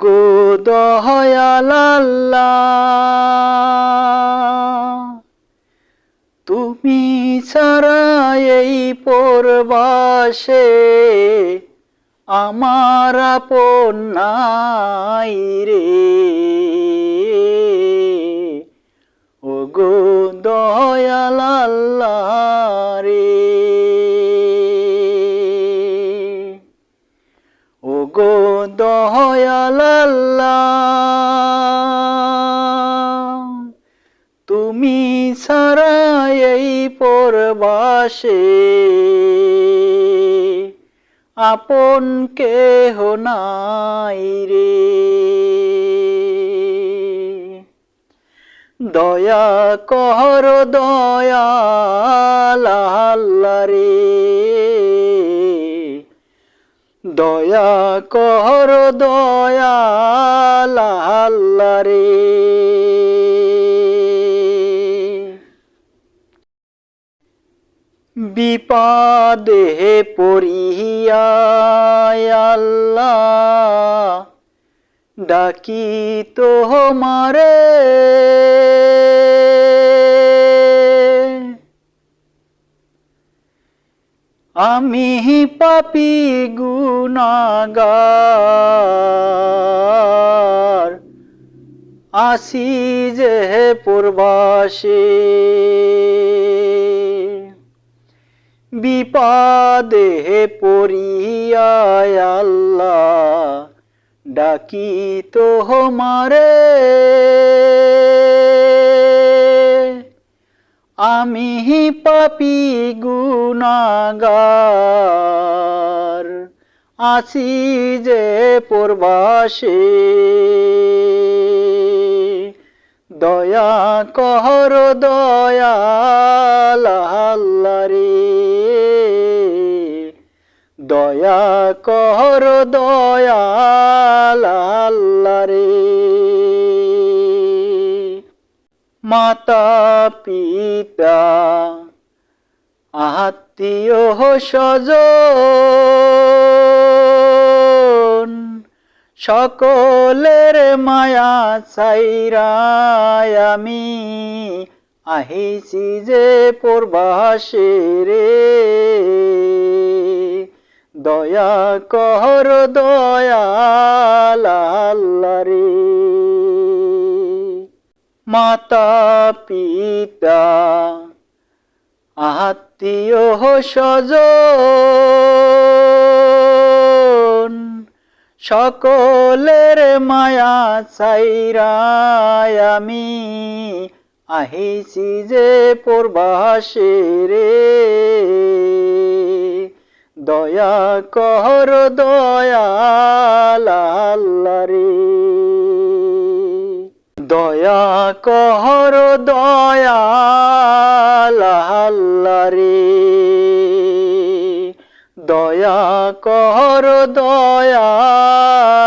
গো তুমি ছাড়া এই পরবাসে আমার আপন নাই রে। ও গো দয়াল আল্লাহ রে। ও গো আল্লাহ তুমি ছাড়া এই পরবাসে আপন কেহ নাই রে। দয়া কর দয়াল আল্লাহ রে। দয়া কর আল্লাহ রে। বিপাদে পড়িয়া আল্লাহ ডাকি তো আমি পাপি গুনাগার আসি যে পূর্বাসে। বিপাদে পড়িয়া আল্লাহ ডাকি তো মারে আমি পাপি গুনাগার আছি যে পূর্বাসে। দয়া কর দয়াল আল্লাহ রে দয়া কর দয়াল আল্লাহ রে মাতা, পিতা আত্মীয় স্বজন, সকলের মায়া চাইরায় আমি আহিছি যে পূর্বাসে দয়া কর দয়াল রে। মাতা পিতা আত্মীয় স্বজন, সকলের মায়া চাইরায় আমি আহিছি যে পূর্বাসে রে। দয়া কর দয়াল আল্লাহ রে। দয়া কর দয়াল দয়া কর দয়াল